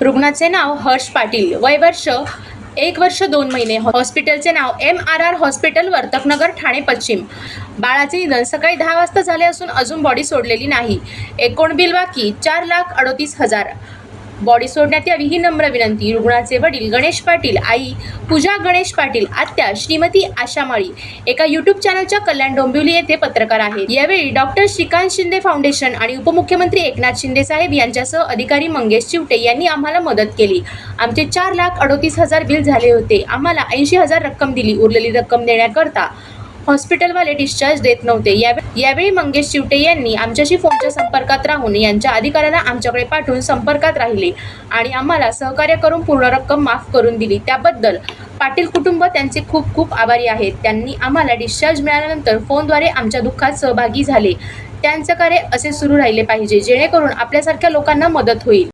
रुग्णाचे नाव हर्ष पाटील. वय वर्ष एक वर्ष दोन महिने. हॉस्पिटलचे नाव M R R hospital Vartaknagar Thane पश्चिम. बाळाचे निधन सकाळी दहा वाजता झाले असून अजून बॉडी सोडलेली नाही. एकूण बिल बाकी चार लाख अडोतीस हजार. बॉडी सोडण्यात यावी ही नम्र विनंती. रुग्णाचे वडील गणेश पाटील आई पूजा गणेश पाटील आत्या श्रीमती आशा माळी. एका युट्यूब चॅनलच्या कल्याण डोंबिवली येथे पत्रकार आहेत. यावेळी डॉक्टर श्रीकांत शिंदे फाउंडेशन आणि उपमुख्यमंत्री एकनाथ शिंदे साहेब यांच्यासह अधिकारी मंगेश चिवटे यांनी आम्हाला मदत केली. आमचे चार लाख अडोतीस हजार बिल झाले होते. आम्हाला ऐंशी हजार रक्कम दिली. उरलेली रक्कम देण्याकरता हॉस्पिटलवाले डिस्चार्ज देत नव्हते. यावे- यावेळी मंगेश चिवटे यांनी आमच्याशी फोनच्या संपर्कात राहून यांच्या अधिकाऱ्यांना आमच्याकडे पाठवून संपर्कात राहिले आणि आम्हाला सहकार्य करून पूर्ण रक्कम माफ करून दिली. त्याबद्दल पाटील कुटुंब त्यांचे खूप खूप आभारी आहेत. त्यांनी आम्हाला डिस्चार्ज मिळाल्यानंतर फोनद्वारे आमच्या दुःखात सहभागी झाले. त्यांचं कार्य असे सुरू राहिले पाहिजे जेणेकरून आपल्यासारख्या लोकांना मदत होईल.